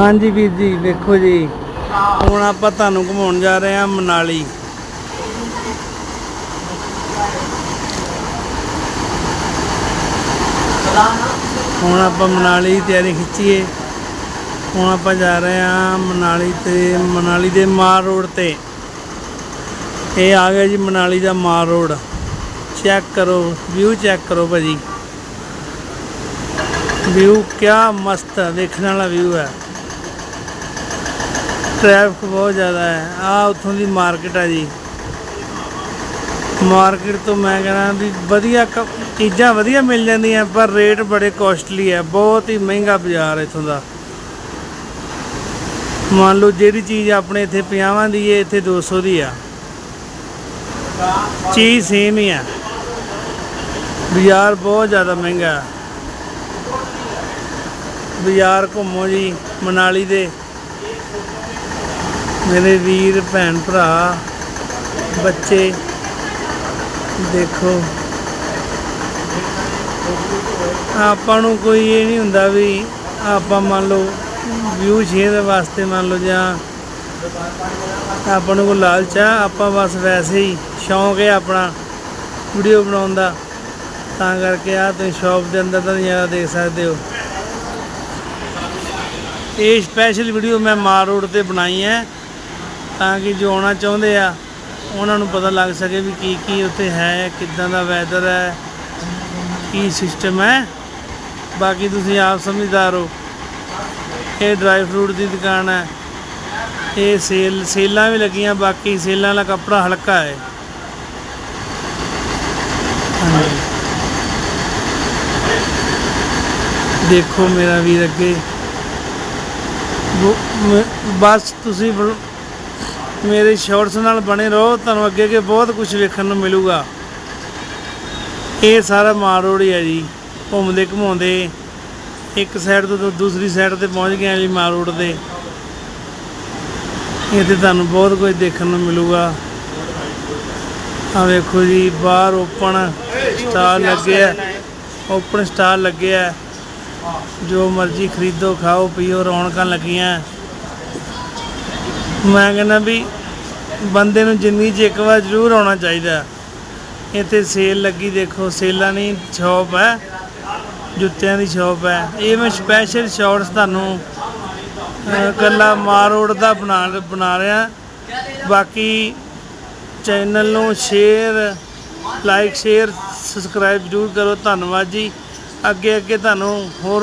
ਹਾਂਜੀ ਵੀਰ ਜੀ, ਵੇਖੋ ਜੀ। ਹੁਣ ਆਪਾਂ ਤੁਹਾਨੂੰ ਘੁਮਾਉਣ ਜਾ ਰਹੇ ਹਾਂ ਮਨਾਲੀ। ਹੁਣ ਆਪਾਂ ਮਨਾਲੀ ਦੀ ਤਿਆਰੀ ਖਿੱਚੀਏ। ਹੁਣ ਆਪਾਂ ਜਾ ਰਹੇ ਹਾਂ ਮਨਾਲੀ ਤੇ, ਮਨਾਲੀ ਦੇ ਮਾਰ ਰੋਡ ਤੇ। ਇਹ ਆ ਗਿਆ ਜੀ ਮਨਾਲੀ ਦਾ ਮਾਰ ਰੋਡ। ਚੈੱਕ ਕਰੋ, ਵਿਊ ਚੈੱਕ ਕਰੋ ਭਾਜੀ। ਵਿਊ ਕਿਆ ਮਸਤ ਹੈ ਵੇਖਣ ਵਾਲਾ ਵਿਊ ਹੈ ਟ੍ਰੈਫਿਕ ਬਹੁਤ ਜ਼ਿਆਦਾ ਹੈ। ਆ ਉੱਥੋਂ ਦੀ ਮਾਰਕੀਟ ਆ ਜੀ। ਮਾਰਕੀਟ ਤੋਂ ਮੈਂ ਕਹਿੰਦਾ ਵੀ ਵਧੀਆ ਕ- ਚੀਜ਼ਾਂ ਵਧੀਆ ਮਿਲ ਜਾਂਦੀਆਂ, ਪਰ ਰੇਟ ਬੜੇ ਕੋਸਟਲੀ ਹੈ। ਬਹੁਤ ਹੀ ਮਹਿੰਗਾ ਬਾਜ਼ਾਰ ਹੈ ਇੱਥੋਂ ਦਾ। ਮੰਨ ਲਓ ਜਿਹੜੀ ਚੀਜ਼ ਆਪਣੇ ਇੱਥੇ 50 ਦੀ ਹੈ, ਇੱਥੇ 200 ਦੀ ਆ। ਚੀਜ਼ ਸੇਮ ਹੀ ਆ। ਬਾਜ਼ਾਰ ਬਹੁਤ ਜ਼ਿਆਦਾ ਮਹਿੰਗਾ। ਬਾਜ਼ਾਰ ਘੁੰਮੋ ਜੀ, ਮਨਾਲੀ ਦੇ। ਮੇਰੇ ਵੀਰ, ਭੈਣ, ਭਰਾ, ਬੱਚੇ, ਦੇਖੋ। ਆਪਾਂ ਨੂੰ ਕੋਈ ਇਹ ਨਹੀਂ ਹੁੰਦਾ ਵੀ ਆਪਾਂ ਮੰਨ ਲਓ ਵਿਊ ਸ਼ੇਅਰ ਵਾਸਤੇ ਮੰਨ ਲਓ ਜਾਂ ਆਪਾਂ ਨੂੰ ਕੋਈ ਲਾਲਚ ਆ, ਆਪਾਂ ਬਸ ਵੈਸੇ ਹੀ ਸ਼ੌਂਕ ਹੈ ਆਪਣਾ ਵੀਡੀਓ ਬਣਾਉਣ ਦਾ। ਤਾਂ ਕਰਕੇ ਆ ਤੁਸੀਂ ਸ਼ਾਪ ਦੇ ਅੰਦਰ ਦਾ ਜ਼ਿਆਦਾ ਦੇਖ ਸਕਦੇ ਹੋ। ਇਹ ਸਪੈਸ਼ਲ ਵੀਡੀਓ ਮੈਂ ਮਾਰ ਰੋਡ ਤੇ ਬਣਾਈ ਹੈ। ਤਾਂ ਕਿ ਜੋ ਆਉਣਾ ਚਾਹੁੰਦੇ ਆ, ਉਹਨਾਂ ਨੂੰ ਪਤਾ ਲੱਗ ਸਕੇ ਵੀ ਕੀ ਕੀ ਉੱਥੇ ਹੈ, ਕਿੱਦਾਂ ਦਾ ਵੈਦਰ ਹੈ, ਕੀ ਸਿਸਟਮ ਹੈ। ਬਾਕੀ ਤੁਸੀਂ ਆਪ ਸਮਝਦਾਰ ਹੋ। ਇਹ ਡਰਾਈ ਫਰੂਟ ਦੀ ਦੁਕਾਨ ਹੈ। ਇਹ ਸੇਲ, ਸੇਲਾਂ ਵੀ ਲੱਗੀਆਂ, ਬਾਕੀ ਸੇਲਾਂ ਵਾਲਾ ਕੱਪੜਾ ਹਲਕਾ ਹੈ। ਦੇਖੋ ਮੇਰਾ ਵੀਰ ਅੱਗੇ। ਬਸ ਤੁਸੀਂ ਮੇਰੇ ਸ਼ਾਰਟਸ ਨਾਲ ਬਣੇ ਰਹੋ, ਤੁਹਾਨੂੰ ਅੱਗੇ ਅੱਗੇ ਬਹੁਤ ਕੁਝ ਵੇਖਣ ਨੂੰ ਮਿਲੂਗਾ। ਇਹ ਸਾਰਾ ਮਾਰ ਰੋਡ ਹੀ ਹੈ ਜੀ, ਘੁੰਮਦੇ ਘੁਮਾਉਂਦੇ। ਇੱਕ ਸਾਈਡ ਤੋਂ ਦੂਸਰੀ ਸਾਈਡ ਤੇ ਪਹੁੰਚ ਗਏ ਹਾਂ ਜੀ ਮਾਰ ਰੋਡ ਤੇ। ਇੱਥੇ ਤੁਹਾਨੂੰ ਬਹੁਤ ਕੁਝ ਦੇਖਣ ਨੂੰ ਮਿਲੂਗਾ। ਆ ਵੇਖੋ ਜੀ, ਬਾਹਰ ਓਪਨ ਸਟਾਲ ਲੱਗਿਆ ਓਪਨ ਸਟਾਲ ਲੱਗਿਆ ਜੋ ਮਰਜ਼ੀ ਖਰੀਦੋ, ਖਾਓ, ਪੀਓ, ਰੌਣਕਾਂ ਲੱਗੀਆਂ। ਮੈਂ ਕਹਿੰਦਾ ਵੀ ਬੰਦੇ ਨੂੰ ਜ਼ਿੰਦਗੀ 'ਚ ਇੱਕ ਵਾਰ ਜ਼ਰੂਰ ਆਉਣਾ ਚਾਹੀਦਾ। ਇੱਥੇ ਸੇਲ ਲੱਗੀ ਦੇਖੋ ਸੇਲਾਂ ਨਹੀਂ ਸ਼ਾਪ ਹੈ ਜੁੱਤਿਆਂ ਦੀ ਸ਼ਾਪ ਹੈ। ਇਹ ਮੈਂ ਸਪੈਸ਼ਲ ਸ਼ਾਰਟਸ ਤੁਹਾਨੂੰ ਅਹ, ਕੱਲਾ ਮਾਰ ਰੋਡ ਦਾ ਬਣਾ ਬਣਾ ਰਿਹਾ। ਬਾਕੀ ਚੈਨਲ ਨੂੰ ਸ਼ੇਅਰ ਲਾਈਕ ਸ਼ੇਅਰ ਸਬਸਕ੍ਰਾਈਬ ਜ਼ਰੂਰ ਕਰੋ। ਧੰਨਵਾਦ ਜੀ। ਅੱਗੇ ਅੱਗੇ ਤੁਹਾਨੂੰ ਹੋਰ